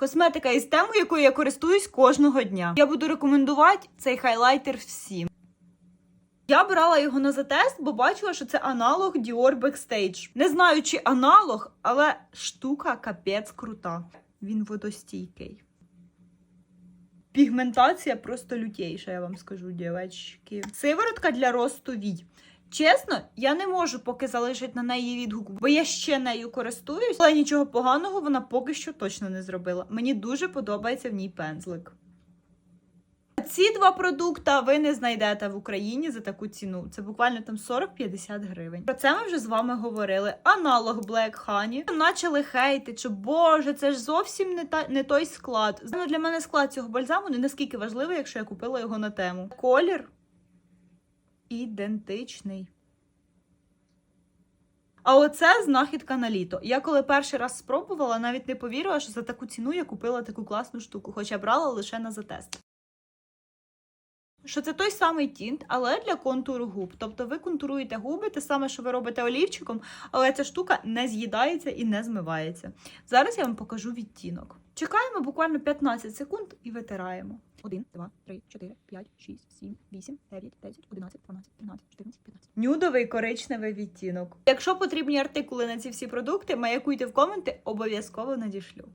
Косметика із тему, якою я користуюсь кожного дня. Я буду рекомендувати цей хайлайтер всім. Я брала його на затест, бо бачила, що це аналог Dior Backstage. Не знаю, чи аналог, але штука капець крута. Він водостійкий. Пігментація просто лютейша, я вам скажу, дівчатки. Сиворотка для росту вій. Чесно, я не можу поки залишити на неї відгук, бо я ще нею користуюсь, але нічого поганого вона поки що точно не зробила. Мені дуже подобається в ній пензлик. Ці два продукти ви не знайдете в Україні за таку ціну. Це буквально там 40-50 гривень. Про це ми вже з вами говорили. Аналог Black Honey. Почали хейти, що боже, це ж зовсім не та не той склад. Ну, для мене склад цього бальзаму не наскільки важливий, якщо я купила його на тему. Колір ідентичний. А оце знахідка на літо. Я коли перший раз спробувала, навіть не повірила, що за таку ціну я купила таку класну штуку, хоча брала лише на затест. Що це той самий тінт, але для контуру губ. Тобто ви контуруєте губи, те саме, що ви робите олівчиком, але ця штука не з'їдається і не змивається. Зараз я вам покажу відтінок. Чекаємо буквально 15 секунд і витираємо. 1, 2, 3, 4, 5, 6, 7, 8, 9, 10, 11, 12, 13, 14, 15. Нюдовий коричневий відтінок. Якщо потрібні артикули на ці всі продукти, маякуйте в коменти, обов'язково надішлю.